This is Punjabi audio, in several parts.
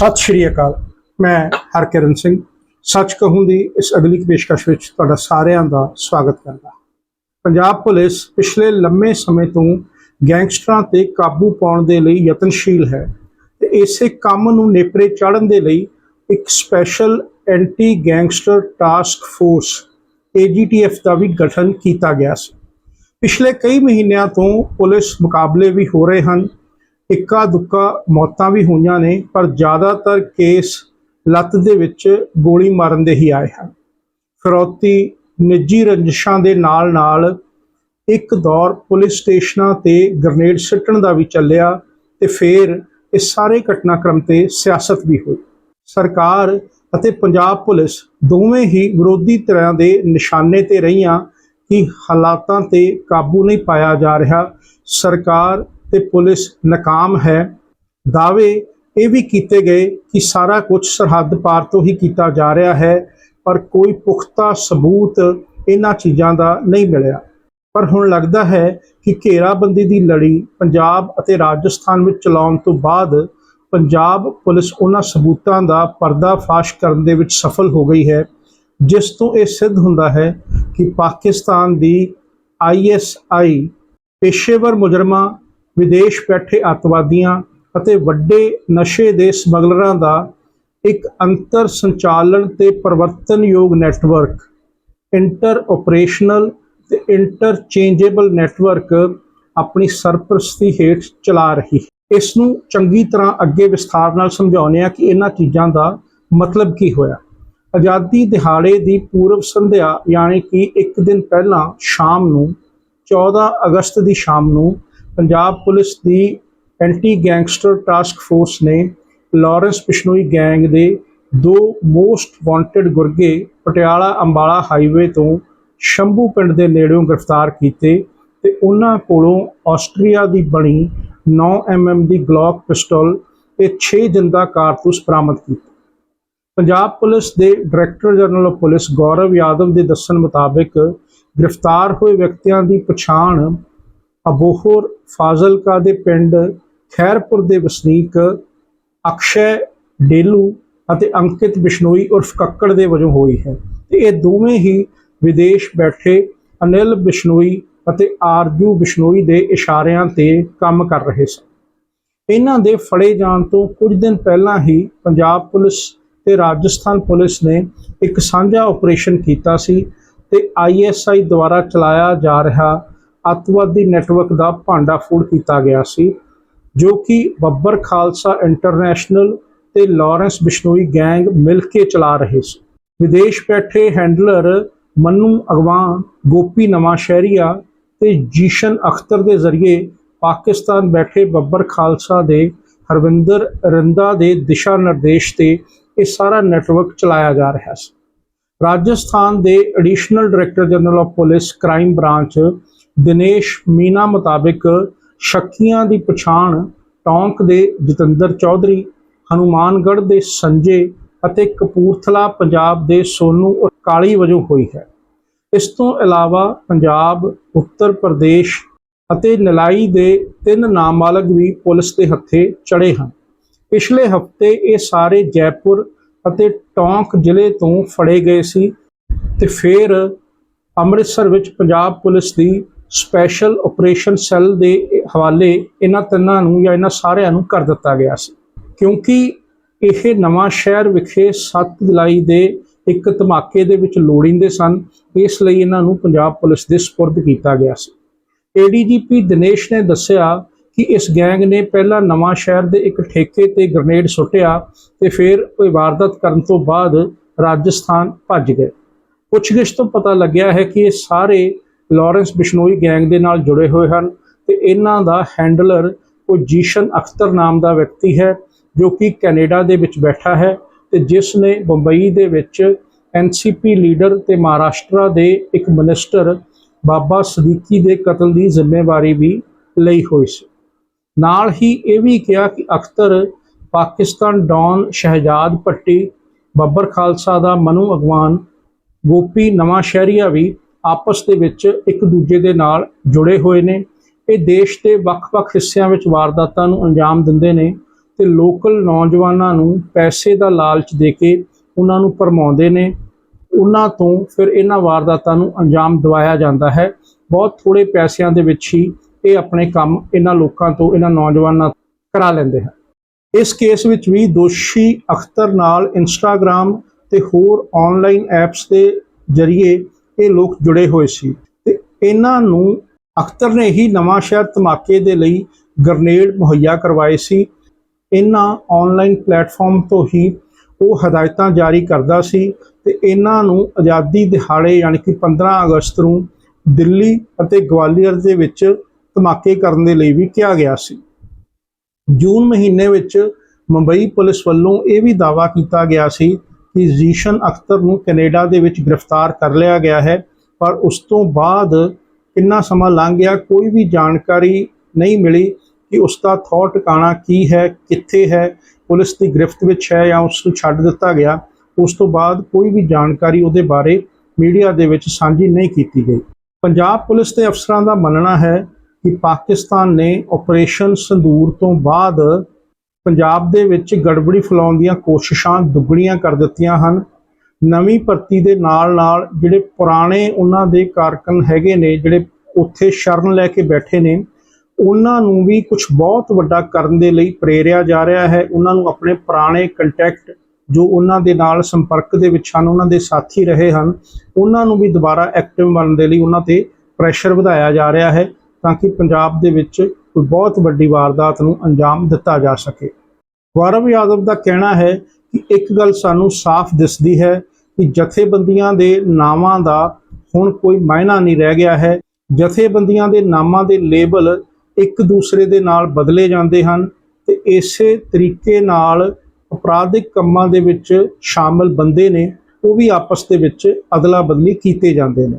ਸਤਿ ਸ਼੍ਰੀ ਅਕਾਲ। ਮੈਂ ਹਰਕਿਰਨ ਸਿੰਘ। ਸੱਚ ਕਹੂੰ ਦੀ ਇਸ ਅਗਲੀ ਪੇਸ਼ਕਸ਼ ਵਿੱਚ ਤੁਹਾਡਾ ਸਾਰਿਆਂ ਦਾ ਸਵਾਗਤ ਕਰਦਾ। ਪੰਜਾਬ ਪੁਲਿਸ ਪਿਛਲੇ ਲੰਮੇ ਸਮੇਂ ਤੋਂ ਗੈਂਗਸਟਰਾਂ ਤੇ ਕਾਬੂ ਪਾਉਣ ਦੇ ਲਈ ਯਤਨਸ਼ੀਲ ਹੈ ਤੇ ਇਸੇ ਕੰਮ ਨੂੰ ਨੇਪਰੇ ਚਾੜਨ ਦੇ ਲਈ ਇੱਕ special anti gangster task force AGTF ਦਾ ਵੀ ਗਠਨ ਕੀਤਾ ਗਿਆ ਸੀ। ਪਿਛਲੇ ਕਈ ਮਹੀਨਿਆਂ ਤੋਂ ਪੁਲਿਸ ਮੁਕਾਬਲੇ ਵੀ ਹੋ ਰਹੇ ਹਨ। ਇੱਕਾ ਦੁੱਕਾ ਮੌਤਾਂ ਵੀ ਹੋਈਆਂ ਨੇ, ਪਰ ਜ਼ਿਆਦਾਤਰ ਕੇਸ ਲੱਤ ਦੇ ਵਿੱਚ ਗੋਲੀ ਮਾਰਨ ਦੇ ਹੀ ਆਏ ਹਨ। ਫਿਰੌਤੀ ਨਿੱਜੀ ਰੰਜਿਸ਼ਾਂ ਦੇ ਨਾਲ ਨਾਲ ਇੱਕ ਦੌਰ ਪੁਲਿਸ ਸਟੇਸ਼ਨਾਂ ਤੇ ਗ੍ਰਨੇਡ ਸਿੱਟਣ ਦਾ ਵੀ ਚੱਲਿਆ ਤੇ ਫਿਰ ਇਹ ਸਾਰੇ ਘਟਨਾਕ੍ਰਮ ਤੇ ਸਿਆਸਤ ਵੀ ਹੋਈ। ਸਰਕਾਰ ਅਤੇ ਪੰਜਾਬ ਪੁਲਿਸ ਦੋਵੇਂ ਹੀ ਵਿਰੋਧੀ ਧਿਰਾਂ ਦੇ ਨਿਸ਼ਾਨੇ ਤੇ ਰਹੀਆਂ ਕਿ ਹਾਲਾਤਾਂ ਤੇ ਕਾਬੂ ਨਹੀਂ ਪਾਇਆ ਜਾ ਰਿਹਾ। ਸਰਕਾਰ ਤੇ ਪੁਲਿਸ ਨਾਕਾਮ ਹੈ। ਦਾਅਵੇ ਇਹ ਵੀ ਕੀਤੇ ਗਏ ਕਿ ਸਾਰਾ ਕੁਝ ਸਰਹੱਦ ਪਾਰ ਤੋਂ ਹੀ ਕੀਤਾ ਜਾ ਰਿਹਾ ਹੈ, ਪਰ ਕੋਈ ਪੁਖਤਾ ਸਬੂਤ ਇਹਨਾਂ ਚੀਜ਼ਾਂ ਦਾ ਨਹੀਂ ਮਿਲਿਆ। ਪਰ ਹੁਣ ਲੱਗਦਾ ਹੈ ਕਿ ਘੇਰਾਬੰਦੀ ਦੀ ਲੜੀ ਪੰਜਾਬ ਅਤੇ ਰਾਜਸਥਾਨ ਵਿੱਚ ਚਲਾਉਣ ਤੋਂ ਬਾਅਦ ਪੰਜਾਬ ਪੁਲਿਸ ਉਹਨਾਂ ਸਬੂਤਾਂ ਦਾ ਪਰਦਾਫਾਸ਼ ਕਰਨ ਦੇ ਵਿੱਚ ਸਫਲ ਹੋ ਗਈ ਹੈ, ਜਿਸ ਤੋਂ ਇਹ ਸਿੱਧ ਹੁੰਦਾ ਹੈ ਕਿ ਪਾਕਿਸਤਾਨ ਦੀ ਆਈਐਸਆਈ ਪੇਸ਼ੇਵਰ ਮੁਜਰਮਾਂ ਵਿਦੇਸ਼ ਬੈਠੇ ਅੱਤਵਾਦੀਆਂ ਅਤੇ ਵੱਡੇ ਨਸ਼ੇ ਦੇ ਸਮਗਲਰਾਂ ਦਾ ਇੱਕ ਅੰਤਰ ਸੰਚਾਲਨ ਤੇ ਪਰਿਵਰਤਨਯੋਗ ਨੈਟਵਰਕ ਇੰਟਰ ਆਪਰੇਸ਼ਨਲ ਤੇ ਇੰਟਰਚੇਂਜੇਬਲ ਨੈਟਵਰਕ ਆਪਣੀ ਸਰਪ੍ਰਸਤੀ ਹੇਠ ਚਲਾ ਰਹੀ ਹੈ। ਇਸ ਨੂੰ ਚੰਗੀ ਤਰ੍ਹਾਂ ਅੱਗੇ ਵਿਸਥਾਰ ਨਾਲ ਸਮਝਾਉਂਦੇ ਆ ਕਿ ਇਹਨਾਂ ਚੀਜ਼ਾਂ ਦਾ ਮਤਲਬ ਕੀ ਹੋਇਆ। ਆਜ਼ਾਦੀ ਦਿਹਾੜੇ ਦੀ ਪੂਰਵ ਸੰਧਿਆ, ਯਾਨੀ ਕਿ ਇੱਕ ਦਿਨ ਪਹਿਲਾਂ ਸ਼ਾਮ ਨੂੰ 14 ਅਗਸਤ ਦੀ ਸ਼ਾਮ ਨੂੰ ਪੰਜਾਬ ਪੁਲਿਸ ਦੀ ਐਂਟੀ ਗੈਂਗਸਟਰ ਟਾਸਕ ਫੋਰਸ ਨੇ ਲਾਰੈਂਸ ਬਿਸ਼ਨੋਈ ਗੈਂਗ ਦੇ ਦੋ ਮੋਸਟ ਵਾਂਟਡ ਗੁਰਗੇ ਪਟਿਆਲਾ ਅੰਬਾਲਾ ਹਾਈਵੇ ਤੋਂ ਸ਼ੰਭੂ ਪਿੰਡ ਦੇ ਨੇੜਿਓਂ ਗ੍ਰਿਫਤਾਰ ਕੀਤੇ ਤੇ ਉਹਨਾਂ ਕੋਲੋਂ ਆਸਟਰੀਆ ਦੀ ਬਣੀ 9 mm ਦੀ ਗਲੌਕ ਪਿਸਟਲ ਤੇ 6 ਜਿੰਦਾ ਕਾਰਤੂਸ ਬਰਾਮਦ ਕੀਤੇ। ਪੰਜਾਬ ਪੁਲਿਸ ਦੇ director general of police Gaurav Yadav ਦੇ ਦੱਸਣ ਮੁਤਾਬਕ ਗ੍ਰਿਫਤਾਰ ਹੋਏ ਵਿਅਕਤੀਆਂ ਦੀ ਪਛਾਣ ਅਬੋਹਰ ਫਾਜ਼ਿਲਕਾ ਦੇ ਪਿੰਡ ਖੈਰਪੁਰ ਦੇ ਵਸਨੀਕ ਅਕਸ਼ੈ ਡੇਲੂ ਅਤੇ ਅੰਕਿਤ ਬਿਸ਼ਨੋਈ ਉਰਫ ਕੱਕੜ ਦੇ ਵਜੋਂ ਹੋਈ ਹੈ। ਤੇ ਇਹ ਦੋਵੇਂ ਹੀ ਵਿਦੇਸ਼ ਬੈਠੇ ਅਨਿਲ ਬਿਸ਼ਨੋਈ ਅਤੇ ਆਰਜੂ ਬਿਸ਼ਨੋਈ ਦੇ ਇਸ਼ਾਰਿਆਂ ਤੇ ਕੰਮ ਕਰ ਰਹੇ ਸਨ। ਇਹਨਾਂ ਦੇ ਫੜੇ ਜਾਣ ਤੋਂ ਕੁਝ ਦਿਨ ਪਹਿਲਾਂ ਹੀ ਪੰਜਾਬ ਪੁਲਿਸ ਤੇ ਰਾਜਸਥਾਨ ਪੁਲਿਸ ਨੇ ਇੱਕ ਸਾਂਝਾ ਆਪਰੇਸ਼ਨ ਕੀਤਾ ਸੀ ਤੇ ਆਈਐਸਆਈ ਦੁਆਰਾ ਚਲਾਇਆ ਜਾ ਰਿਹਾ ਅੱਤਵਾਦੀ ਨੈਟਵਰਕ ਦਾ ਭਾਂਡਾਫੋੜ ਕੀਤਾ ਗਿਆ ਸੀ, ਜੋ ਕਿ ਬੱਬਰ ਖਾਲਸਾ ਇੰਟਰਨੈਸ਼ਨਲ ਤੇ ਲਾਰੈਂਸ ਬਿਸ਼ਨੋਈ ਗੈਂਗ ਮਿਲ ਕੇ ਚਲਾ ਰਹੇ ਸੀ। ਵਿਦੇਸ਼ ਬੈਠੇ ਹੈਂਡਲਰ ਮੰਨੂ ਅਗਵਾਨ, ਗੋਪੀ ਨਵਾਂ ਸ਼ਹਿਰੀਆ ਤੇ ਜੀਸ਼ਨ ਅਖਤਰ ਦੇ ਜ਼ਰੀਏ ਪਾਕਿਸਤਾਨ ਬੈਠੇ ਬੱਬਰ ਖਾਲਸਾ ਦੇ ਹਰਵਿੰਦਰ ਰਿੰਦਾ ਦੇ ਦਿਸ਼ਾ ਨਿਰਦੇਸ਼ ਤੇ ਇਹ ਸਾਰਾ ਨੈਟਵਰਕ ਚਲਾਇਆ ਜਾ ਰਿਹਾ ਸੀ। ਰਾਜਸਥਾਨ ਦੇ additional director general of police crime branch Dinesh Meena ਮੁਤਾਬਕ ਸ਼ੱਕੀਆਂ ਦੀ ਪਛਾਣ ਟੌਂਕ ਦੇ ਜਤਿੰਦਰ ਚੌਧਰੀ, ਹਨੂਮਾਨਗੜ੍ਹ ਦੇ ਸੰਜੇ ਅਤੇ ਕਪੂਰਥਲਾ, ਪੰਜਾਬ ਦੇ ਸੋਨੂ ਕਾਲੀ ਵਜੋਂ ਹੋਈ ਹੈ। ਇਸ ਤੋਂ ਇਲਾਵਾ ਪੰਜਾਬ, ਉੱਤਰ ਪ੍ਰਦੇਸ਼ ਅਤੇ ਨਲਾਈ ਦੇ ਤਿੰਨ ਨਾਮਾਲਗ ਵੀ ਪੁਲਿਸ ਦੇ ਹੱਥੇ ਚੜੇ ਹਨ। ਪਿਛਲੇ ਹਫ਼ਤੇ ਇਹ ਸਾਰੇ ਜੈਪੁਰ ਅਤੇ ਟੌਂਕ ਜ਼ਿਲ੍ਹੇ ਤੋਂ ਫੜੇ ਗਏ ਸੀ ਤੇ ਫਿਰ ਅੰਮ੍ਰਿਤਸਰ ਵਿੱਚ ਪੰਜਾਬ ਪੁਲਿਸ ਦੀ ਸਪੈਸ਼ਲ ਆਪਰੇਸ਼ਨ ਸੈੱਲ ਦੇ ਹਵਾਲੇ ਇਹਨਾਂ ਤਿੰਨਾਂ ਨੂੰ ਜਾਂ ਇਹਨਾਂ ਸਾਰਿਆਂ ਨੂੰ ਕਰ ਦਿੱਤਾ ਗਿਆ ਸੀ। ਕਿਉਂਕਿ ਇਹ ਨਵਾਂ ਸ਼ਹਿਰ ਵਿਖੇ 7 ਜੁਲਾਈ ਦੇ ਇੱਕ ਧਮਾਕੇ ਦੇ ਵਿੱਚ ਲੋੜੀਂਦੇ ਸਨ, ਇਸ ਲਈ ਇਹਨਾਂ ਨੂੰ ਪੰਜਾਬ ਪੁਲਿਸ ਦੇ ਸਪੁਰਦ ਕੀਤਾ ਗਿਆ ਸੀ। ਏਡੀਜੀਪੀ ਦਿਨੇਸ਼ ਨੇ ਦੱਸਿਆ ਕਿ ਇਸ ਗੈਂਗ ਨੇ ਪਹਿਲਾਂ ਨਵਾਂ ਸ਼ਹਿਰ ਦੇ ਇੱਕ ਠੇਕੇ ਤੇ ਗ੍ਰਨੇਡ ਸੁੱਟਿਆ ਤੇ ਫਿਰ ਕੋਈ ਵਾਰਦਾਤ ਕਰਨ ਤੋਂ ਬਾਅਦ ਰਾਜਸਥਾਨ ਭੱਜ ਗਏ। ਪੁੱਛਗਿੱਛ ਤੋਂ ਪਤਾ ਲੱਗਿਆ ਹੈ ਕਿ ਇਹ ਸਾਰੇ ਲਾਰੈਂਸ ਬਿਸ਼ਨੋਈ ਗੈਂਗ ਦੇ ਨਾਲ ਜੁੜੇ ਹੋਏ ਹਨ ਤੇ ਇਹਨਾਂ ਦਾ ਹੈਂਡਲਰ ਕੋਈ ਜੀਸ਼ਨ ਅਖਤਰ ਨਾਮ ਦਾ ਵਿਅਕਤੀ ਹੈ, ਜੋ ਕਿ ਕੈਨੇਡਾ ਦੇ ਵਿੱਚ ਬੈਠਾ ਹੈ ਤੇ ਜਿਸ ਨੇ ਬੰਬਈ ਦੇ ਵਿੱਚ ਐਨਸੀਪੀ ਲੀਡਰ ਤੇ ਮਹਾਰਾਸ਼ਟਰ ਦੇ ਇੱਕ ਮਿਨਿਸਟਰ ਬਾਬਾ ਸਦੀਕੀ ਦੇ ਕਤਲ ਦੀ ਜ਼ਿੰਮੇਵਾਰੀ ਵੀ ਲਈ ਹੋਈ ਸੀ। ਨਾਲ ਹੀ ਇਹ ਵੀ ਕਿਹਾ ਕਿ ਅਖਤਰ ਪਾਕਿਸਤਾਨ ਡੌਨ ਸ਼ਹਿਜਾਦ ਪੱਟੀ ਬੱਬਰ ਖਾਲਸਾ ਦਾ ਮਨੂ ਅਗਵਾਨ, ਗੋਪੀ ਨਵਾਂ ਸ਼ਹਿਰੀਆ ਵੀ ਆਪਸ ਦੇ ਵਿੱਚ ਇੱਕ ਦੂਜੇ ਦੇ ਨਾਲ ਜੁੜੇ ਹੋਏ ਨੇ। ਇਹ ਦੇਸ਼ ਦੇ ਵੱਖ-ਵੱਖ ਹਿੱਸਿਆਂ ਵਿੱਚ ਵਾਰਦਾਤਾਂ ਨੂੰ ਅੰਜਾਮ ਦਿੰਦੇ ਨੇ ਤੇ ਲੋਕਲ ਨੌਜਵਾਨਾਂ ਨੂੰ ਪੈਸੇ ਦਾ ਲਾਲਚ ਦੇ ਕੇ ਉਹਨਾਂ ਨੂੰ ਭਰਮਾਉਂਦੇ ਨੇ। ਉਹਨਾਂ ਤੋਂ ਫਿਰ ਇਹਨਾਂ ਵਾਰਦਾਤਾਂ ਨੂੰ ਅੰਜਾਮ ਦਿਵਾਇਆ ਜਾਂਦਾ ਹੈ। ਬਹੁਤ ਥੋੜੇ ਪੈਸਿਆਂ ਦੇ ਵਿੱਚ ਹੀ ਇਹ ਆਪਣੇ ਕੰਮ ਇਹਨਾਂ ਲੋਕਾਂ ਤੋਂ, ਇਹਨਾਂ ਨੌਜਵਾਨਾਂ ਕਰਾ ਲੈਂਦੇ ਹਨ। ਇਸ ਕੇਸ ਵਿੱਚ ਵੀ ਦੋਸ਼ੀ ਅਖਤਰ ਨਾਲ ਇੰਸਟਾਗ੍ਰam ਤੇ ਹੋਰ ਆਨਲਾਈਨ ਐਪਸ ਦੇ ਜ਼ਰੀਏ ਇਹ ਲੋਕ ਜੁੜੇ ਹੋਏ ਸੀ ਤੇ ਇਹਨਾਂ ਨੂੰ ਅਖਤਰ ਨੇ ਹੀ ਨਵਾਂ ਸ਼ਹਿਰ ਧਮਾਕੇ ਦੇ ਲਈ ਗ੍ਰਨੇਡ ਮੁਹੱਈਆ ਕਰਵਾਏ ਸੀ। ਇਹਨਾਂ ਆਨਲਾਈਨ ਪਲੇਟਫਾਰਮ ਤੋਂ ਹੀ ਉਹ ਹਦਾਇਤਾਂ ਜਾਰੀ ਕਰਦਾ ਸੀ ਤੇ ਇਹਨਾਂ ਨੂੰ ਆਜ਼ਾਦੀ ਦਿਹਾੜੇ ਯਾਨੀ ਕਿ 15 ਅਗਸਤ ਨੂੰ ਦਿੱਲੀ ਅਤੇ ਗਵਾਲੀਅਰ ਦੇ ਵਿੱਚ ਧਮਾਕੇ ਕਰਨ ਦੇ ਲਈ ਵੀ ਕਿਹਾ ਗਿਆ ਸੀ। ਜੂਨ ਮਹੀਨੇ ਵਿੱਚ ਮੁੰਬਈ ਪੁਲਿਸ ਵੱਲੋਂ ਇਹ ਵੀ ਦਾਅਵਾ ਕੀਤਾ ਗਿਆ ਸੀ ਕਿ ਜ਼ੀਸ਼ਨ ਅਖਤਰ ਨੂੰ ਕੈਨੇਡਾ ਦੇ ਵਿੱਚ ਗ੍ਰਿਫਤਾਰ ਕਰ ਲਿਆ ਗਿਆ ਹੈ, ਪਰ ਉਸ ਤੋਂ ਬਾਅਦ ਕਿੰਨਾ ਸਮਾਂ ਲੰਘ ਗਿਆ ਕੋਈ ਵੀ ਜਾਣਕਾਰੀ ਨਹੀਂ ਮਿਲੀ ਕਿ ਉਸ ਦਾ ਥੌ ਟਿਕਾਣਾ ਕੀ ਹੈ, ਕਿੱਥੇ ਹੈ, ਪੁਲਿਸ ਦੀ ਗ੍ਰਿਫਤ ਵਿੱਚ ਹੈ ਜਾਂ ਉਸ ਨੂੰ ਛੱਡ ਦਿੱਤਾ ਗਿਆ। ਉਸ ਤੋਂ ਬਾਅਦ ਕੋਈ ਵੀ ਜਾਣਕਾਰੀ ਉਹਦੇ ਬਾਰੇ ਮੀਡੀਆ ਦੇ ਵਿੱਚ ਸਾਂਝੀ ਨਹੀਂ ਕੀਤੀ ਗਈ। ਪੰਜਾਬ ਪੁਲਿਸ ਦੇ ਅਫਸਰਾਂ ਦਾ ਮੰਨਣਾ ਹੈ ਕਿ ਪਾਕਿਸਤਾਨ ਨੇ ਆਪਰੇਸ਼ਨ ਸੰਦੂਰ ਤੋਂ ਬਾਅਦ ਪੰਜਾਬ ਦੇ ਵਿੱਚ ਗੜਬੜੀ ਫੈਲਾਉਣ ਦੀਆਂ ਕੋਸ਼ਿਸ਼ਾਂ ਦੁੱਗਣੀਆਂ ਕਰ ਦਿੱਤੀਆਂ ਹਨ। ਨਵੀਂ ਭਰਤੀ ਦੇ ਨਾਲ-ਨਾਲ ਜਿਹੜੇ ਪੁਰਾਣੇ ਉਹਨਾਂ ਦੇ ਕਾਰਕਨ ਹੈਗੇ ਨੇ, ਜਿਹੜੇ ਉੱਥੇ ਸ਼ਰਨ ਲੈ ਕੇ ਬੈਠੇ ਨੇ, ਉਹਨਾਂ ਨੂੰ ਵੀ ਕੁਝ ਬਹੁਤ ਵੱਡਾ ਕਰਨ ਦੇ ਲਈ ਪ੍ਰੇਰਿਆ ਜਾ ਰਿਹਾ ਹੈ। ਉਹਨਾਂ ਨੂੰ ਆਪਣੇ ਪੁਰਾਣੇ ਕੰਟੈਕਟ ਜੋ ਉਹਨਾਂ ਦੇ ਨਾਲ ਸੰਪਰਕ ਦੇ ਵਿੱਚ ਹਨ, ਉਹਨਾਂ ਦੇ ਸਾਥੀ ਰਹੇ ਹਨ, ਉਹਨਾਂ ਨੂੰ ਵੀ ਦੁਬਾਰਾ ਐਕਟਿਵ ਬਣਨ ਦੇ ਲਈ ਉਹਨਾਂ ਤੇ ਪ੍ਰੈਸ਼ਰ ਵਧਾਇਆ ਜਾ ਰਿਹਾ ਹੈ ਤਾਂ ਕਿ ਪੰਜਾਬ ਦੇ ਵਿੱਚ ਕੋਈ ਬਹੁਤ ਵੱਡੀ ਵਾਰਦਾਤ ਨੂੰ ਅੰਜਾਮ ਦਿੱਤਾ ਜਾ ਸਕੇ। ਗੌਰਵ ਯਾਦਵ ਦਾ ਕਹਿਣਾ ਹੈ ਕਿ ਇੱਕ ਗੱਲ ਸਾਨੂੰ ਸਾਫ਼ ਦਿਸਦੀ ਹੈ ਕਿ ਜਥੇਬੰਦੀਆਂ ਦੇ ਨਾਵਾਂ ਦਾ ਹੁਣ ਕੋਈ ਮਾਇਨਾ ਨਹੀਂ ਰਹਿ ਗਿਆ ਹੈ। ਜਥੇਬੰਦੀਆਂ ਦੇ ਨਾਮਾਂ ਦੇ ਲੇਬਲ ਇੱਕ ਦੂਸਰੇ ਦੇ ਨਾਲ ਬਦਲੇ ਜਾਂਦੇ ਹਨ ਤੇ ਇਸੇ ਤਰੀਕੇ ਨਾਲ ਅਪਰਾਧਿਕ ਕੰਮਾਂ ਦੇ ਵਿੱਚ ਸ਼ਾਮਲ ਬੰਦੇ ਨੇ, ਉਹ ਵੀ ਆਪਸ ਦੇ ਵਿੱਚ ਅਦਲਾ ਬਦਲੀ ਕੀਤੇ ਜਾਂਦੇ ਨੇ।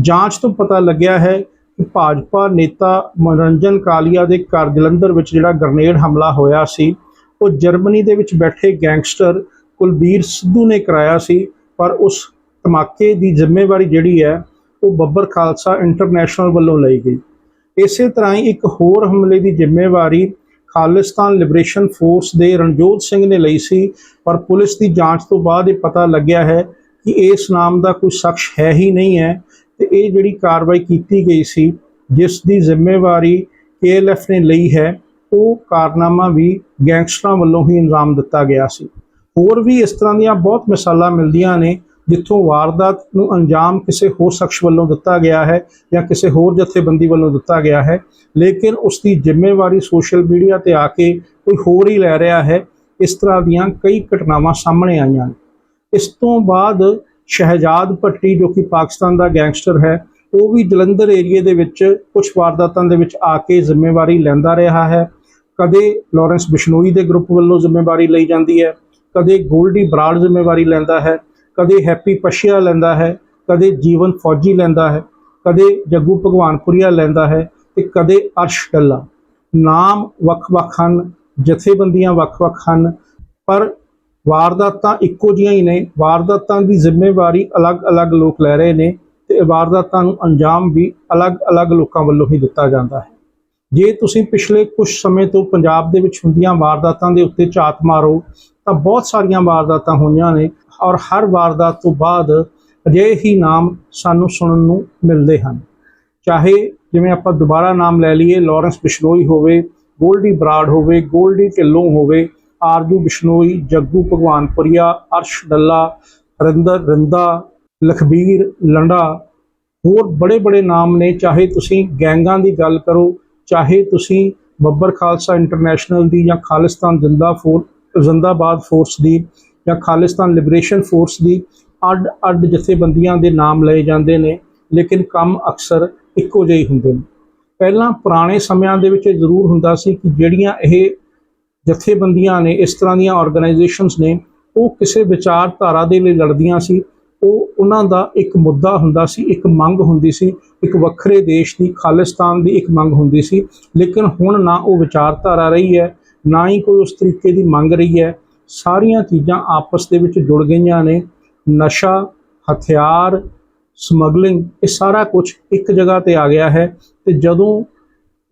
ਜਾਂਚ ਤੋਂ ਪਤਾ ਲੱਗਿਆ ਹੈ ਭਾਜਪਾ ਨੇਤਾ ਮਨੋਰੰਜਨ ਕਾਲੀਆ ਦੇ ਘਰ ਜਲੰਧਰ ਵਿੱਚ ਜਿਹੜਾ ਗ੍ਰਨੇਡ ਹਮਲਾ ਹੋਇਆ ਸੀ, ਉਹ ਜਰਮਨੀ ਦੇ ਵਿੱਚ ਬੈਠੇ ਗੈਂਗਸਟਰ ਕੁਲਬੀਰ ਸਿੱਧੂ ਨੇ ਕਰਾਇਆ ਸੀ, ਪਰ ਉਸ ਧਮਾਕੇ ਦੀ ਜ਼ਿੰਮੇਵਾਰੀ ਜਿਹੜੀ ਹੈ, ਉਹ ਬੱਬਰ ਖਾਲਸਾ ਇੰਟਰਨੈਸ਼ਨਲ ਵੱਲੋਂ ਲਈ ਗਈ। ਇਸੇ ਤਰ੍ਹਾਂ ਹੀ ਇੱਕ ਹੋਰ ਹਮਲੇ ਦੀ ਜ਼ਿੰਮੇਵਾਰੀ ਖਾਲਿਸਤਾਨ ਲਿਬਰੇਸ਼ਨ ਫੋਰਸ ਦੇ ਰਣਜੋਤ ਸਿੰਘ ਨੇ ਲਈ ਸੀ, ਪਰ ਪੁਲਿਸ ਦੀ ਜਾਂਚ ਤੋਂ ਬਾਅਦ ਇਹ ਪਤਾ ਲੱਗਿਆ ਹੈ ਕਿ ਇਸ ਨਾਮ ਦਾ ਕੋਈ ਸ਼ਖਸ ਹੈ ਹੀ ਨਹੀਂ ਹੈ। ਤੇ ਇਹ ਜਿਹੜੀ ਕਾਰਵਾਈ ਕੀਤੀ ਗਈ ਸੀ, ਜਿਸ ਦੀ ਜ਼ਿੰਮੇਵਾਰੀ ਕੇਐਲਐਫ ਨੇ ਲਈ ਹੈ, ਉਹ ਕਾਰਨਾਮਾ ਵੀ ਗੈਂਗਸਟਰਾਂ ਵੱਲੋਂ ਹੀ ਅੰਜਾਮ ਦਿੱਤਾ ਗਿਆ ਸੀ। ਹੋਰ ਵੀ ਇਸ ਤਰ੍ਹਾਂ ਦੀਆਂ ਬਹੁਤ ਮਿਸਾਲਾਂ ਮਿਲਦੀਆਂ ਨੇ, ਜਿੱਥੋਂ ਵਾਰਦਾਤ ਨੂੰ ਅੰਜਾਮ ਕਿਸੇ ਹੋਰ ਸ਼ਖਸ ਵੱਲੋਂ ਦਿੱਤਾ ਗਿਆ ਹੈ ਜਾਂ ਕਿਸੇ ਹੋਰ ਜਥੇਬੰਦੀ ਵੱਲੋਂ ਦਿੱਤਾ ਗਿਆ ਹੈ, ਲੇਕਿਨ ਉਸ ਦੀ ਜ਼ਿੰਮੇਵਾਰੀ ਸੋਸ਼ਲ ਮੀਡੀਆ ਤੇ ਆ ਕੇ ਕੋਈ ਹੋਰ ਹੀ ਲੈ ਰਿਹਾ ਹੈ। ਇਸ ਤਰ੍ਹਾਂ ਦੀਆਂ ਕਈ ਘਟਨਾਵਾਂ ਸਾਹਮਣੇ ਆਈਆਂ ਨੇ। ਇਸ ਤੋਂ ਬਾਅਦ ਸ਼ਹਿਜਾਦ ਭੱਟੀ, ਜੋ ਕਿ ਪਾਕਿਸਤਾਨ ਦਾ ਗੈਂਗਸਟਰ ਹੈ, ਉਹ ਵੀ ਜਲੰਧਰ ਏਰੀਏ ਦੇ ਵਿੱਚ ਕੁਝ ਵਾਰਦਾਤਾਂ ਦੇ ਵਿੱਚ ਆ ਕੇ ਜ਼ਿੰਮੇਵਾਰੀ ਲੈਂਦਾ ਰਿਹਾ ਹੈ। ਕਦੇ ਲਾਰੈਂਸ ਬਿਸ਼ਨੋਈ ਦੇ ਗਰੁੱਪ ਵੱਲੋਂ ਜ਼ਿੰਮੇਵਾਰੀ ਲਈ ਜਾਂਦੀ ਹੈ, ਕਦੇ ਗੋਲਡੀ ਬਰਾੜ ਜ਼ਿੰਮੇਵਾਰੀ ਲੈਂਦਾ ਹੈ, ਕਦੇ ਹੈਪੀ ਪਸ਼ੀਆ ਲੈਂਦਾ ਹੈ, ਕਦੇ ਜੀਵਨ ਫੌਜੀ ਲੈਂਦਾ ਹੈ, ਕਦੇ ਜੱਗੂ ਭਗਵਾਨਪੁਰੀਆ ਲੈਂਦਾ ਹੈ ਤੇ ਕਦੇ ਅਰਸ਼ ਡੱਲਾ। ਨਾਮ ਵੱਖ-ਵੱਖ ਹਨ, ਜਥੇਬੰਦੀਆਂ ਵੱਖ-ਵੱਖ ਹਨ, ਪਰ ਵਾਰਦਾਤਾਂ ਇੱਕੋ ਜਿਹੀਆਂ ਹੀ ਨੇ। ਵਾਰਦਾਤਾਂ ਦੀ ਜ਼ਿੰਮੇਵਾਰੀ ਅਲੱਗ-ਅਲੱਗ ਲੋਕ ਲੈ ਰਹੇ ਨੇ ਤੇ ਵਾਰਦਾਤਾਂ ਨੂੰ ਅੰਜਾਮ ਵੀ ਅਲੱਗ-ਅਲੱਗ ਲੋਕਾਂ ਵੱਲੋਂ ਹੀ ਦਿੱਤਾ ਜਾਂਦਾ ਹੈ। ਜੇ ਤੁਸੀਂ ਪਿਛਲੇ ਕੁਝ ਸਮੇਂ ਤੋਂ ਪੰਜਾਬ ਦੇ ਵਿੱਚ ਹੁੰਦੀਆਂ ਵਾਰਦਾਤਾਂ ਦੇ ਉੱਤੇ ਝਾਤ ਮਾਰੋ, ਤਾਂ ਬਹੁਤ ਸਾਰੀਆਂ ਵਾਰਦਾਤਾਂ ਹੋਈਆਂ ਨੇ ਔਰ ਹਰ ਵਾਰਦਾਤ ਤੋਂ ਬਾਅਦ ਅਜਿਹੇ ਹੀ ਨਾਮ ਸਾਨੂੰ ਸੁਣਨ ਨੂੰ ਮਿਲਦੇ ਹਨ। ਚਾਹੇ ਜਿਵੇਂ ਆਪਾਂ ਦੁਬਾਰਾ ਨਾਮ ਲੈ ਲਈਏ, ਲਾਰੈਂਸ ਬਿਸ਼ਨੋਈ ਹੋਵੇ, ਗੋਲਡੀ ਬਰਾਡ ਹੋਵੇ, ਗੋਲਡੀ ਢਿੱਲੋਂ ਹੋਵੇ ਆਰਜੂ ਬਿਸ਼ਨੋਈ ਜੱਗੂ ਭਗਵਾਨਪੁਰੀਆ, ਅਰਸ਼ ਡੱਲਾ ਰਿੰਦਰ ਰਿੰਦਾ ਲਖਬੀਰ ਲੰਡਾ, ਹੋਰ ਬੜੇ ਬੜੇ ਨਾਮ ਨੇ। ਚਾਹੇ ਤੁਸੀਂ ਗੈਂਗਾਂ ਦੀ ਗੱਲ ਕਰੋ, ਚਾਹੇ ਤੁਸੀਂ ਬੱਬਰ ਖਾਲਸਾ ਇੰਟਰਨੈਸ਼ਨਲ ਦੀ ਜਾਂ ਖਾਲਿਸਤਾਨ ਜ਼ਿੰਦਾ ਫੋਰ, ਜ਼ਿੰਦਾਬਾਦ ਫੋਰਸ ਦੀ ਜਾਂ ਖਾਲਿਸਤਾਨ ਲਿਬਰੇਸ਼ਨ ਫੋਰਸ ਦੀ ਅੱਡ ਅੱਡ ਜਥੇਬੰਦੀਆਂ ਦੇ ਨਾਮ ਲਏ ਜਾਂਦੇ ਨੇ, ਲੇਕਿਨ ਕੰਮ ਅਕਸਰ ਇੱਕੋ ਜਿਹੇ ਹੁੰਦੇ ਨੇ। ਪਹਿਲਾਂ ਪੁਰਾਣੇ ਸਮਿਆਂ ਦੇ ਵਿੱਚ ਇਹ ਜ਼ਰੂਰ ਹੁੰਦਾ ਸੀ ਕਿ ਜਿਹੜੀਆਂ ਇਹ ਜਥੇਬੰਦੀਆਂ ਨੇ, ਇਸ ਤਰ੍ਹਾਂ ਦੀਆਂ ਆਰਗੇਨਾਈਜੇਸ਼ਨਸ ਨੇ, ਉਹ ਕਿਸੇ ਵਿਚਾਰਧਾਰਾ ਦੇ ਲਈ ਲੜਦੀਆਂ ਸੀ, ਉਹ ਉਹਨਾਂ ਦਾ ਇੱਕ ਮੁੱਦਾ ਹੁੰਦਾ ਸੀ, ਇੱਕ ਮੰਗ ਹੁੰਦੀ ਸੀ, ਇੱਕ ਵੱਖਰੇ ਦੇਸ਼ ਦੀ, ਖਾਲਿਸਤਾਨ ਦੀ ਇੱਕ ਮੰਗ ਹੁੰਦੀ ਸੀ, ਲੇਕਿਨ ਹੁਣ ਨਾ ਉਹ ਵਿਚਾਰਧਾਰਾ ਰਹੀ ਹੈ, ਨਾ ਹੀ ਕੋਈ ਉਸ ਤਰੀਕੇ ਦੀ ਮੰਗ ਰਹੀ ਹੈ, ਸਾਰੀਆਂ ਚੀਜ਼ਾਂ ਆਪਸ ਦੇ ਵਿੱਚ ਜੁੜ ਗਈਆਂ ਨੇ, ਨਸ਼ਾ, ਹਥਿਆਰ, ਸਮਗਲਿੰਗ, ਇਹ ਸਾਰਾ ਕੁਝ ਇੱਕ ਜਗ੍ਹਾ ਤੇ ਆ ਗਿਆ ਹੈ, ਤੇ ਜਦੋਂ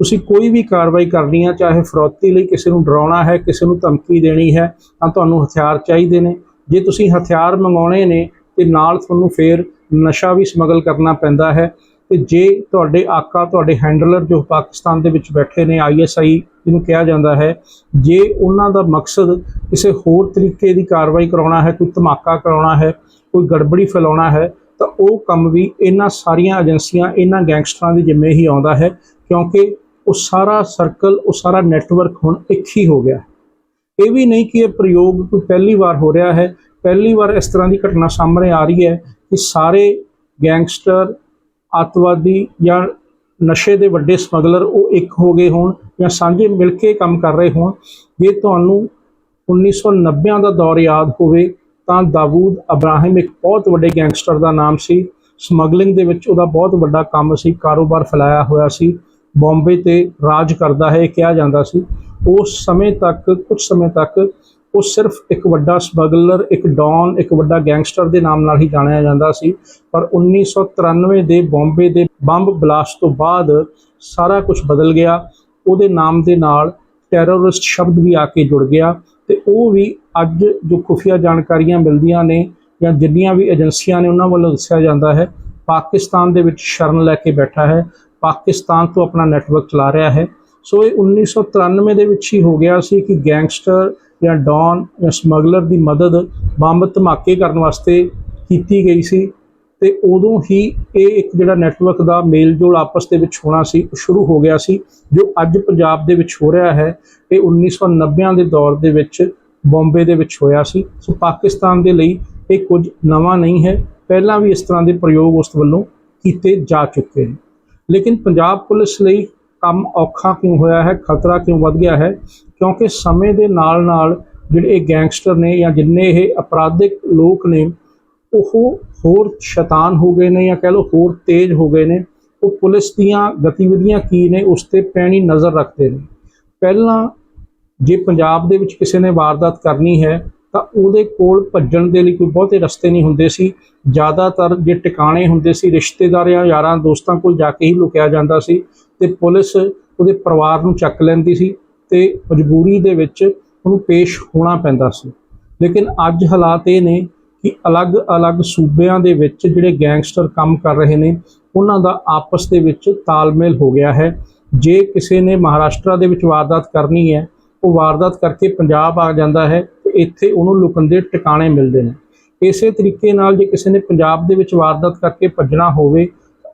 ਤੁਸੀਂ ਕੋਈ ਵੀ ਕਾਰਵਾਈ ਕਰਨੀ ਆ, ਚਾਹੇ ਫਰੌਤੀ ਲਈ ਕਿਸੇ ਨੂੰ ਡਰਾਉਣਾ ਹੈ, ਕਿਸੇ ਨੂੰ ਧਮਕੀ ਦੇਣੀ ਹੈ, ਤਾਂ ਤੁਹਾਨੂੰ ਹਥਿਆਰ ਚਾਹੀਦੇ ਨੇ। ਜੇ ਤੁਸੀਂ ਹਥਿਆਰ ਮੰਗਾਉਣੇ ਨੇ, ਤੇ ਨਾਲ ਤੁਹਾਨੂੰ ਫੇਰ ਨਸ਼ਾ ਵੀ ਸਮਗਲ ਕਰਨਾ ਪੈਂਦਾ ਹੈ। ਤੇ ਜੇ ਤੁਹਾਡੇ ਆਕਾ, ਤੁਹਾਡੇ ਹੈਂਡਲਰ ਜੋ ਪਾਕਿਸਤਾਨ ਦੇ ਵਿੱਚ ਬੈਠੇ ਨੇ ਆਈਐਸਆਈ ਜਿਹਨੂੰ ਕਿਹਾ ਜਾਂਦਾ ਹੈ, ਜੇ ਉਹਨਾਂ ਦਾ ਮਕਸਦ ਕਿਸੇ ਹੋਰ ਤਰੀਕੇ ਦੀ ਕਾਰਵਾਈ ਕਰਾਉਣਾ ਹੈ, ਕੋਈ ਧਮਾਕਾ ਕਰਾਉਣਾ ਹੈ, ਕੋਈ ਗੜਬੜੀ ਫੈਲਾਉਣਾ ਹੈ, ਤਾਂ ਉਹ ਕੰਮ ਵੀ ਇਹਨਾਂ ਸਾਰੀਆਂ ਏਜੰਸੀਆਂ, ਇਹਨਾਂ ਗੈਂਗਸਟਰਾਂ ਦੀ ਜਿੰਮੇ ਹੀ ਆਉਂਦਾ ਹੈ, ਕਿਉਂਕਿ ਉਹ ਸਾਰਾ ਸਰਕਲ ਉਹ ਸਾਰਾ ਨੈਟਵਰਕ ਹੁਣ ਇੱਕ ਹੀ ਹੋ ਗਿਆ। ਇਹ ਵੀ ਨਹੀਂ ਕਿ ਇਹ ਪ੍ਰਯੋਗ ਪਹਿਲੀ ਵਾਰ ਹੋ ਰਿਹਾ ਹੈ। ਪਹਿਲੀ ਵਾਰ ਇਸ ਤਰ੍ਹਾਂ ਦੀ ਘਟਨਾ ਸਾਹਮਣੇ ਆ ਰਹੀ ਹੈ ਕਿ ਸਾਰੇ ਗੈਂਗਸਟਰ ਅੱਤਵਾਦੀ ਜਾਂ ਨਸ਼ੇ ਦੇ ਵੱਡੇ ਸਮਗਲਰ ਉਹ ਇੱਕ ਹੋ ਗਏ ਹੋਣ ਜਾਂ ਸਾਂਝੇ ਮਿਲ ਕੇ ਕੰਮ ਕਰ ਰਹੇ ਹੋਣ। ਜੇ ਤੁਹਾਨੂੰ 1990 ਦਾ ਦੌਰ ਯਾਦ ਹੋਵੇ ਤਾਂ ਦਾਵੂਦ ਅਬਰਾਹਿਮ ਇੱਕ ਬਹੁਤ ਵੱਡੇ ਗੈਂਗਸਟਰ ਦਾ ਨਾਮ ਸੀ। ਸਮਗਲਿੰਗ ਦੇ ਵਿੱਚ ਉਹਦਾ ਬਹੁਤ ਵੱਡਾ ਕੰਮ ਸੀ। ਕਾਰੋਬਾਰ ਫੈਲਾਇਆ ਹੋਇਆ ਸੀ। ਬੰਬੇ ਤੇ ਰਾਜ ਕਰਦਾ ਹੈ ਕਿਹਾ ਜਾਂਦਾ ਸੀ। ਉਸ ਸਮੇਂ ਤੱਕ, ਕੁਝ ਸਮੇਂ ਤੱਕ ਉਹ ਸਿਰਫ ਇੱਕ ਵੱਡਾ ਸਮਗਲਰ, ਇੱਕ ਡੌਨ, ਇੱਕ ਵੱਡਾ ਗੈਂਗਸਟਰ ਦੇ ਨਾਮ ਨਾਲ ਹੀ ਜਾਣਿਆ ਜਾਂਦਾ ਸੀ। ਪਰ 1993 ਦੇ ਬੰਬੇ ਦੇ ਬੰਬ ਬਲਾਸਟ ਤੋਂ ਬਾਅਦ ਸਾਰਾ ਕੁਝ ਬਦਲ ਗਿਆ। ਉਹਦੇ ਨਾਮ ਦੇ ਨਾਲ ਟੈਰਰਿਸਟ ਸ਼ਬਦ ਵੀ ਆ ਕੇ ਜੁੜ ਗਿਆ ਤੇ ਉਹ ਵੀ ਅੱਜ ਜੋ ਖੁਫੀਆ ਜਾਣਕਾਰੀਆਂ ਮਿਲਦੀਆਂ ਨੇ ਜਾਂ ਜਿੰਨੀਆਂ ਵੀ ਏਜੰਸੀਆਂ ਨੇ, ਉਹਨਾਂ ਵੱਲੋਂ ਦੱਸਿਆ ਜਾਂਦਾ ਹੈ, ਪਾਕਿਸਤਾਨ ਦੇ ਵਿੱਚ ਸ਼ਰਨ ਲੈ ਕੇ ਬੈਠਾ ਹੈ। ਪਾਕਿਸਤਾਨ ਤੋਂ ਆਪਣਾ ਨੈਟਵਰਕ ਚਲਾ ਰਿਹਾ ਹੈ। ਸੋ ਇਹ 1993 ਦੇ ਵਿੱਚ ਹੀ ਹੋ ਗਿਆ ਸੀ ਕਿ ਗੈਂਗਸਟਰ ਜਾਂ ਡੌਨ ਜਾਂ ਸਮਗਲਰ ਦੀ ਮਦਦ ਬੰਬ ਧਮਾਕੇ ਕਰਨ ਵਾਸਤੇ ਕੀਤੀ ਗਈ ਸੀ ਤੇ ਉਦੋਂ ਹੀ ਇਹ ਇੱਕ ਜਿਹੜਾ ਨੈਟਵਰਕ ਦਾ ਮੇਲ ਜੋਲ ਆਪਸ ਦੇ ਵਿੱਚ ਹੋਣਾ ਸੀ, ਉਹ ਸ਼ੁਰੂ ਹੋ ਗਿਆ ਸੀ, ਜੋ ਅੱਜ ਪੰਜਾਬ ਦੇ ਵਿੱਚ ਹੋ ਰਿਹਾ ਹੈ। ਇਹ 1990 ਦੇ ਦੌਰ ਦੇ ਵਿੱਚ ਬੰਬੇ ਦੇ ਵਿੱਚ ਹੋਇਆ ਸੀ। ਸੋ ਪਾਕਿਸਤਾਨ ਦੇ ਲਈ ਇਹ ਕੁਝ ਨਵਾਂ ਨਹੀਂ ਹੈ। ਪਹਿਲਾਂ ਵੀ ਇਸ ਤਰ੍ਹਾਂ ਦੇ ਪ੍ਰਯੋਗ ਉਸ ਵੱਲੋਂ ਕੀਤੇ ਜਾ ਚੁੱਕੇ ਨੇ। ਲੇਕਿਨ ਪੰਜਾਬ ਪੁਲਿਸ ਲਈ ਕੰਮ ਔਖਾ ਕਿਉਂ ਹੋਇਆ ਹੈ, ਖਤਰਾ ਕਿਉਂ ਵੱਧ ਗਿਆ ਹੈ? ਕਿਉਂਕਿ ਸਮੇਂ ਦੇ ਨਾਲ ਨਾਲ ਜਿਹੜੇ ਇਹ ਗੈਂਗਸਟਰ ਨੇ ਜਾਂ ਜਿੰਨੇ ਇਹ ਅਪਰਾਧਿਕ ਲੋਕ ਨੇ, ਉਹ ਹੋਰ ਸ਼ੈਤਾਨ ਹੋ ਗਏ ਨੇ ਜਾਂ ਕਹਿ ਲਓ ਹੋਰ ਤੇਜ਼ ਹੋ ਗਏ ਨੇ, ਉਹ ਪੁਲਿਸ ਦੀਆਂ ਗਤੀਵਿਧੀਆਂ ਕੀ ਨੇ, ਉਸ ਤੇ ਪੈਣੀ ਨਜ਼ਰ ਰੱਖਦੇ ਨੇ। ਪਹਿਲਾਂ ਜੇ ਪੰਜਾਬ ਦੇ ਵਿੱਚ ਕਿਸੇ ਨੇ ਵਾਰਦਾਤ ਕਰਨੀ ਹੈ ਤਾਂ ਉਹਦੇ ਕੋਲ ਭੱਜਣ ਦੇ ਲਈ ਕੋਈ ਬਹੁਤੇ ਰਸਤੇ ਨਹੀਂ ਹੁੰਦੇ ਸੀ। ਜ਼ਿਆਦਾਤਰ ਜੇ ਟਿਕਾਣੇ ਹੁੰਦੇ ਸੀ, ਰਿਸ਼ਤੇਦਾਰਾਂ, ਯਾਰਾਂ, ਦੋਸਤਾਂ ਕੋਲ ਜਾ ਕੇ ਹੀ ਲੁਕਿਆ ਜਾਂਦਾ ਸੀ ਤੇ ਪੁਲਿਸ ਉਹਦੇ ਪਰਿਵਾਰ ਨੂੰ ਚੱਕ ਲੈਂਦੀ ਸੀ ਤੇ ਮਜਬੂਰੀ ਦੇ ਵਿੱਚ ਉਹਨੂੰ ਪੇਸ਼ ਹੋਣਾ ਪੈਂਦਾ ਸੀ। ਲੇਕਿਨ ਅੱਜ ਹਾਲਾਤ ਇਹ ਨੇ ਕਿ ਅਲੱਗ-ਅਲੱਗ ਸੂਬਿਆਂ ਦੇ ਵਿੱਚ ਜਿਹੜੇ ਗੈਂਗਸਟਰ ਕੰਮ ਕਰ ਰਹੇ ਨੇ, ਉਹਨਾਂ ਦਾ ਆਪਸ ਦੇ ਵਿੱਚ ਤਾਲਮੇਲ ਹੋ ਗਿਆ ਹੈ। ਜੇ ਕਿਸੇ ਨੇ ਮਹਾਰਾਸ਼ਟਰ ਦੇ ਵਿੱਚ ਵਾਰਦਾਤ ਕਰਨੀ ਹੈ, ਉਹ ਵਾਰਦਾਤ ਕਰਕੇ ਪੰਜਾਬ ਆ ਜਾਂਦਾ ਹੈ। ਇੱਥੇ ਉਹਨੂੰ ਲੁਕਣ ਦੇ ਟਿਕਾਣੇ ਮਿਲਦੇ ਨੇ। ਇਸੇ ਤਰੀਕੇ ਨਾਲ ਜੇ ਕਿਸੇ ਨੇ ਪੰਜਾਬ ਦੇ ਵਿੱਚ ਵਾਰਦਾਤ ਕਰਕੇ ਭੱਜਣਾ ਹੋਵੇ,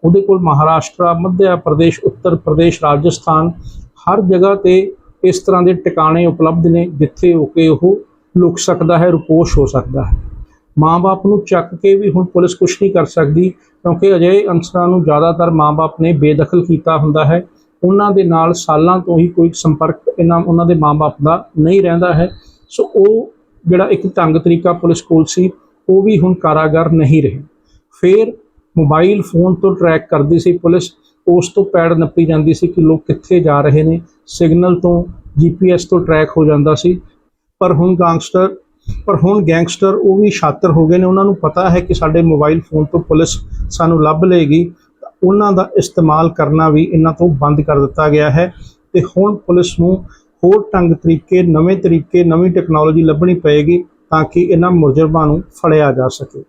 ਉਹਦੇ ਕੋਲ ਮਹਾਰਾਸ਼ਟਰ ਮੱਧਿਆ ਪ੍ਰਦੇਸ਼, ਉੱਤਰ ਪ੍ਰਦੇਸ਼, ਰਾਜਸਥਾਨ ਹਰ ਜਗ੍ਹਾ ਤੇ ਇਸ ਤਰ੍ਹਾਂ ਦੇ ਟਿਕਾਣੇ ਉਪਲਬਧ ਨੇ ਜਿੱਥੇ ਹੋ ਕੇ ਉਹ ਲੁਕ ਸਕਦਾ ਹੈ, ਰੁਪੋਸ਼ ਹੋ ਸਕਦਾ ਹੈ। ਮਾਂ-ਬਾਪ ਨੂੰ ਚੱਕ ਕੇ ਵੀ ਹੁਣ ਪੁਲਿਸ ਕੁਝ ਨਹੀਂ ਕਰ ਸਕਦੀ, ਕਿਉਂਕਿ ਅਜਿਹੇ ਅਨਸਰਾਂ ਨੂੰ ਜ਼ਿਆਦਾਤਰ ਮਾਂ-ਬਾਪ ਨੇ ਬੇਦਖਲ ਕੀਤਾ ਹੁੰਦਾ ਹੈ। ਉਹਨਾਂ ਦੇ ਨਾਲ ਸਾਲਾਂ ਤੋਂ ਹੀ ਕੋਈ ਸੰਪਰਕ ਇਹਨਾਂ, ਉਹਨਾਂ ਦੇ ਮਾਂ-ਬਾਪ ਦਾ ਨਹੀਂ ਰਹਿੰਦਾ ਹੈ। ਸੋ ਉਹ ਜਿਹੜਾ ਇੱਕ ਤੰਗ ਤਰੀਕਾ ਪੁਲਿਸ ਕੋਲ ਸੀ, ਉਹ ਵੀ ਹੁਣ ਕਾਰਾਗਰ ਨਹੀਂ ਰਹੇ। ਫਿਰ ਮੋਬਾਈਲ ਫੋਨ ਤੋਂ ਟਰੈਕ ਕਰਦੀ ਸੀ ਪੁਲਿਸ। ਉਸ ਤੋਂ ਪੈੜ ਨੱਪੀ ਜਾਂਦੀ ਸੀ ਕਿ ਲੋਕ ਕਿੱਥੇ ਜਾ ਰਹੇ ਨੇ। ਸਿਗਨਲ ਤੋਂ ਜੀਪੀਐਸ ਤੋਂ ਟਰੈਕ ਹੋ ਜਾਂਦਾ ਸੀ। ਪਰ ਹੁਣ ਗੈਂਗਸਟਰ ਪਰ ਹੁਣ ਗੈਂਗਸਟਰ ਉਹ ਵੀ ਸ਼ਾਤਰ ਹੋ ਗਏ ਨੇ। ਉਹਨਾਂ ਨੂੰ ਪਤਾ ਹੈ ਕਿ ਸਾਡੇ ਮੋਬਾਈਲ ਫੋਨ ਤੋਂ ਪੁਲਿਸ ਸਾਨੂੰ ਲੱਭ ਲਏਗੀ। ਉਹਨਾਂ ਦਾ ਇਸਤੇਮਾਲ ਕਰਨਾ ਵੀ ਇਹਨਾਂ ਤੋਂ ਬੰਦ ਕਰ ਦਿੱਤਾ ਗਿਆ ਹੈ। ਤੇ ਹੁਣ ਪੁਲਿਸ ਨੂੰ ਹੋਰ ਢੰਗ ਤਰੀਕੇ, ਨਵੇਂ ਤਰੀਕੇ, ਨਵੀਂ ਟੈਕਨੋਲੋਜੀ ਲੱਭਣੀ ਪਏਗੀ ਤਾਂ ਕਿ ਇਹਨਾਂ ਮੁਜਰਮਾਂ ਨੂੰ ਫੜਿਆ ਜਾ ਸਕੇ।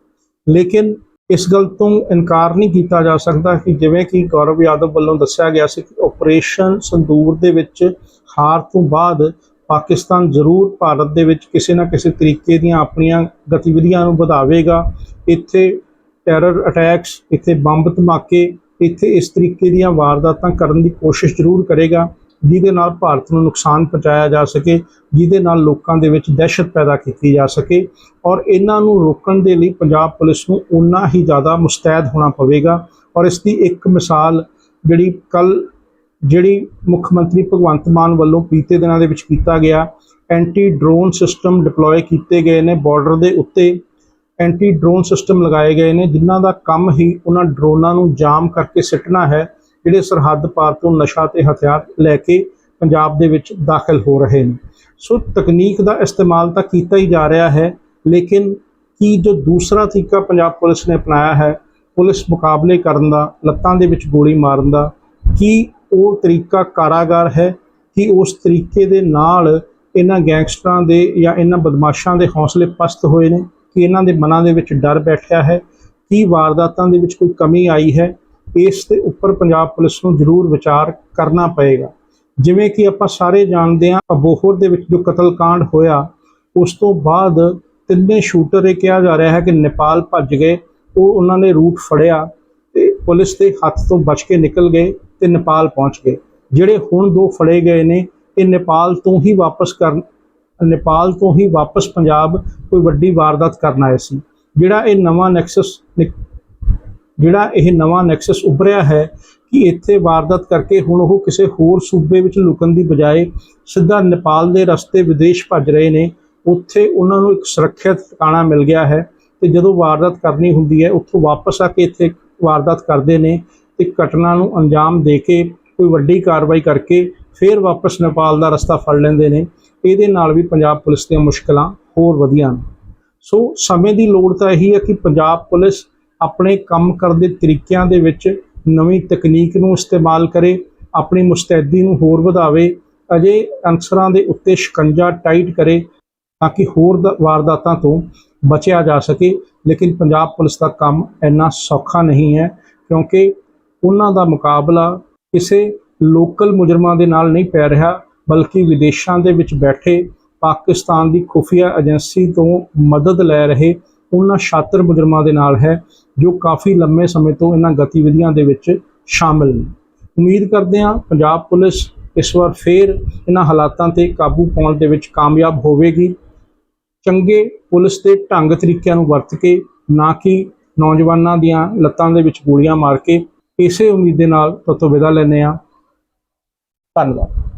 ਲੇਕਿਨ ਇਸ ਗੱਲ ਤੋਂ ਇਨਕਾਰ ਨਹੀਂ ਕੀਤਾ ਜਾ ਸਕਦਾ ਕਿ ਜਿਵੇਂ ਕਿ ਗੌਰਵ ਯਾਦਵ ਵੱਲੋਂ ਦੱਸਿਆ ਗਿਆ ਸੀ ਕਿ ਆਪਰੇਸ਼ਨ ਸੰਦੂਰ ਦੇ ਵਿੱਚ ਹਾਰ ਤੋਂ ਬਾਅਦ ਪਾਕਿਸਤਾਨ ਜ਼ਰੂਰ ਭਾਰਤ ਦੇ ਵਿੱਚ ਕਿਸੇ ਨਾ ਕਿਸੇ ਤਰੀਕੇ ਦੀਆਂ ਆਪਣੀਆਂ ਗਤੀਵਿਧੀਆਂ ਨੂੰ ਵਧਾਵੇਗਾ। ਇੱਥੇ ਟੈਰਰ ਅਟੈਕਸ ਇੱਥੇ ਬੰਬ ਧਮਾਕੇ, ਇੱਥੇ ਇਸ ਤਰੀਕੇ ਦੀਆਂ ਵਾਰਦਾਤਾਂ ਕਰਨ ਦੀ ਕੋਸ਼ਿਸ਼ ਜ਼ਰੂਰ ਕਰੇਗਾ। ਜਿਹਦੇ ਨਾਲ ਭਾਰਤ ਨੂੰ ਨੁਕਸਾਨ ਪਹੁੰਚਾਇਆ ਜਾ ਸਕੇ, ਜਿਹਦੇ ਨਾਲ ਲੋਕਾਂ ਦੇ ਵਿੱਚ ਦਹਿਸ਼ਤ ਪੈਦਾ ਕੀਤੀ ਜਾ ਸਕੇ ਔਰ ਇਹਨਾਂ ਨੂੰ ਰੋਕਣ ਦੇ ਲਈ ਪੰਜਾਬ ਪੁਲਿਸ ਨੂੰ ਉਨਾ ਹੀ ਜ਼ਿਆਦਾ ਮੁਸਤੈਦ ਹੋਣਾ ਪਵੇਗਾ। ਔਰ ਇਸ ਦੀ ਇੱਕ ਮਿਸਾਲ ਜਿਹੜੀ ਕੱਲ ਜਿਹੜੀ ਮੁੱਖ ਮੰਤਰੀ ਭਗਵੰਤ ਮਾਨ ਵੱਲੋਂ ਬੀਤੇ ਦਿਨਾਂ ਦੇ ਵਿੱਚ ਕੀਤਾ ਗਿਆ ਐਂਟੀ ਡਰੋਨ ਸਿਸਟਮ ਡਿਪਲੋਏ ਕੀਤੇ ਗਏ ਨੇ ਬਾਰਡਰ ਦੇ ਉੱਤੇ। ਐਂਟੀ ਡਰੋਨ ਸਿਸਟਮ ਲਗਾਏ ਗਏ ਨੇ, ਜਿਨ੍ਹਾਂ ਦਾ ਕੰਮ ਹੀ ਉਹਨਾਂ ਡਰੋਨਾਂ ਨੂੰ ਜਾਮ ਕਰਕੇ ਸਿੱਟਣਾ ਹੈ। ਜਿਹੜੇ ਸਰਹੱਦ ਪਾਰ ਤੋਂ ਨਸ਼ਾ ਤੇ ਹਥਿਆਰ ਲੈ ਕੇ ਪੰਜਾਬ ਦੇ ਵਿੱਚ ਦਾਖਲ ਹੋ ਰਹੇ ਨੇ। ਸੋ ਤਕਨੀਕ ਦਾ ਇਸਤੇਮਾਲ ਤਾਂ ਕੀਤਾ ਹੀ ਜਾ ਰਿਹਾ ਹੈ, ਲੇਕਿਨ ਕੀ ਜੋ ਦੂਸਰਾ ਤਰੀਕਾ ਪੰਜਾਬ ਪੁਲਿਸ ਨੇ ਅਪਣਾਇਆ ਹੈ, ਪੁਲਿਸ ਮੁਕਾਬਲੇ ਕਰਨ ਦਾ, ਲੱਤਾਂ ਦੇ ਵਿੱਚ ਗੋਲੀ ਮਾਰਨ ਦਾ, ਕੀ ਉਹ ਤਰੀਕਾ ਕਾਰਾਗਾਰ ਹੈ, ਕਿ ਉਸ ਤਰੀਕੇ ਦੇ ਨਾਲ ਇਹਨਾਂ ਗੈਂਗਸਟਰਾਂ ਦੇ ਜਾਂ ਇਹਨਾਂ ਬਦਮਾਸ਼ਾਂ ਦੇ ਹੌਸਲੇ ਪਸਤ ਹੋਏ ਨੇ, ਕਿ ਇਹਨਾਂ ਦੇ ਮਨਾਂ ਦੇ ਵਿੱਚ ਡਰ ਬੈਠਿਆ ਹੈ, ਕੀ ਵਾਰਦਾਤਾਂ ਦੇ ਵਿੱਚ ਕੋਈ ਕਮੀ ਆਈ ਹੈ ਇਸ ਦੇ ਉੱਪਰ ਪੰਜਾਬ ਪੁਲਿਸ ਨੂੰ ਜ਼ਰੂਰ ਵਿਚਾਰ ਕਰਨਾ ਪਏਗਾ। ਜਿਵੇਂ ਕਿ ਆਪਾਂ ਸਾਰੇ ਜਾਣਦੇ ਹਾਂ, ਅਬੋਹਰ ਦੇ ਵਿੱਚ ਜੋ ਕਤਲकांड ਹੋਇਆ, ਉਸ ਤੋਂ ਬਾਅਦ ਤਿੰਨੇ ਸ਼ੂਟਰ ਇਹ ਕਿਹਾ ਜਾ ਰਿਹਾ ਹੈ ਕਿ ਨੇਪਾਲ ਭੱਜ ਗਏ, ਉਹ ਉਹਨਾਂ ਨੇ ਰੂਟ ਫੜਿਆ ਤੇ ਪੁਲਿਸ ਦੇ ਹੱਥ ਤੋਂ ਬਚ ਕੇ ਨਿਕਲ ਗਏ ਤੇ ਨੇਪਾਲ ਪਹੁੰਚ ਗਏ। ਜਿਹੜੇ ਹੁਣ ਦੋ ਫੜੇ ਗਏ ਨੇ, ਇਹ ਨੇਪਾਲ ਤੋਂ ਹੀ ਵਾਪਸ ਕਰਨ, ਨੇਪਾਲ ਤੋਂ ਹੀ ਵਾਪਸ ਪੰਜਾਬ ਕੋਈ ਵੱਡੀ ਵਾਰਦਾਤ ਕਰਨ ਆਏ ਸੀ। ਜਿਹੜਾ ਇਹ ਨਵਾਂ ਨੈਕਸਸ ਜਿਹੜਾ ਇਹ ਨਵਾਂ ਨੈਕਸਸ ਉੱਭਰਿਆ ਹੈ ਕਿ ਇੱਥੇ ਵਾਰਦਾਤ ਕਰਕੇ ਹੁਣ ਉਹ ਕਿਸੇ ਹੋਰ ਸੂਬੇ ਵਿੱਚ ਲੁਕਣ ਦੀ ਬਜਾਏ ਸਿੱਧਾ ਨੇਪਾਲ ਦੇ ਰਸਤੇ ਵਿਦੇਸ਼ ਭੱਜ ਰਹੇ ਨੇ। ਉੱਥੇ ਉਹਨਾਂ ਨੂੰ ਇੱਕ ਸੁਰੱਖਿਅਤ ਟਿਕਾਣਾ ਮਿਲ ਗਿਆ ਹੈ ਤੇ ਜਦੋਂ ਵਾਰਦਾਤ ਕਰਨੀ ਹੁੰਦੀ ਹੈ, ਉੱਥੋਂ ਵਾਪਸ ਆ ਕੇ ਇੱਥੇ ਵਾਰਦਾਤ ਕਰਦੇ ਨੇ ਤੇ ਘਟਨਾ ਨੂੰ ਅੰਜਾਮ ਦੇ ਕੇ ਕੋਈ ਵੱਡੀ ਕਾਰਵਾਈ ਕਰਕੇ ਫਿਰ ਵਾਪਸ ਨੇਪਾਲ ਦਾ ਰਸਤਾ ਫੜ ਲੈਂਦੇ ਨੇ। ਇਹਦੇ ਨਾਲ ਵੀ ਪੰਜਾਬ ਪੁਲਿਸ ਦੀਆਂ ਮੁਸ਼ਕਲਾਂ ਹੋਰ ਵਧੀਆਂ ਨੇ। ਸੋ ਸਮੇਂ ਦੀ ਲੋੜ ਤਾਂ ਇਹੀ ਹੈ ਕਿ ਪੰਜਾਬ ਪੁਲਿਸ ਆਪਣੇ ਕੰਮ ਕਰਨ ਦੇ ਤਰੀਕਿਆਂ ਦੇ ਵਿੱਚ ਨਵੀਂ ਤਕਨੀਕ ਨੂੰ ਇਸਤੇਮਾਲ ਕਰੇ, ਆਪਣੀ ਮੁਸਤੈਦੀ ਨੂੰ ਹੋਰ ਵਧਾਵੇ, ਅਜੇ ਅਨਸਰਾਂ ਦੇ ਉੱਤੇ ਸ਼ਿਕੰਜਾ ਟਾਈਟ ਕਰੇ ਤਾਂ ਕਿ ਹੋਰ ਦ- ਵਾਰਦਾਤਾਂ ਤੋਂ ਬਚਿਆ ਜਾ ਸਕੇ। ਲੇਕਿਨ ਪੰਜਾਬ ਪੁਲਿਸ ਦਾ ਕੰਮ ਇੰਨਾ ਸੌਖਾ ਨਹੀਂ ਹੈ ਕਿਉਂਕਿ ਉਹਨਾਂ ਦਾ ਮੁਕਾਬਲਾ ਕਿਸੇ ਲੋਕਲ ਮੁਜਰਮਾਂ ਦੇ ਨਾਲ ਨਹੀਂ ਪੈ ਰਿਹਾ, ਬਲਕਿ ਵਿਦੇਸ਼ਾਂ ਦੇ ਵਿੱਚ ਬੈਠੇ ਪਾਕਿਸਤਾਨ ਦੀ ਖੁਫੀਆ ਏਜੰਸੀ ਤੋਂ ਮਦਦ ਲੈ ਰਹੇ ਉਹਨਾਂ ਛਾਤਰ ਮੁਜਰਮਾਂ ਦੇ ਨਾਲ ਹੈ, ਜੋ ਕਾਫੀ ਲੰਮੇ ਸਮੇਂ ਤੋਂ ਇਹਨਾਂ ਗਤੀਵਿਧੀਆਂ ਦੇ ਵਿੱਚ ਸ਼ਾਮਲ ਨੇ। ਉਮੀਦ ਕਰਦੇ ਹਾਂ ਪੰਜਾਬ ਪੁਲਿਸ ਇਸ ਵਾਰ ਫੇਰ ਇਹਨਾਂ ਹਾਲਾਤਾਂ ਤੇ ਕਾਬੂ ਪਾਉਣ ਦੇ ਵਿੱਚ ਕਾਮਯਾਬ ਹੋਵੇਗੀ। ਚੰਗੇ ਪੁਲਿਸ ਦੇ ਢੰਗ ਤਰੀਕਿਆਂ ਨੂੰ ਵਰਤ ਕੇ, ਨਾ ਕਿ ਨੌਜਵਾਨਾਂ ਦੀਆਂ ਲੱਤਾਂ ਦੇ ਵਿੱਚ ਗੋਲੀਆਂ ਮਾਰ ਕੇ, ਇਸੇ ਉਮੀਦ ਦੇ ਨਾਲ ਤੁਹਾਤੋਂ ਵਿਦਾ ਲੈਂਦੇ ਹਾਂ। ਧੰਨਵਾਦ।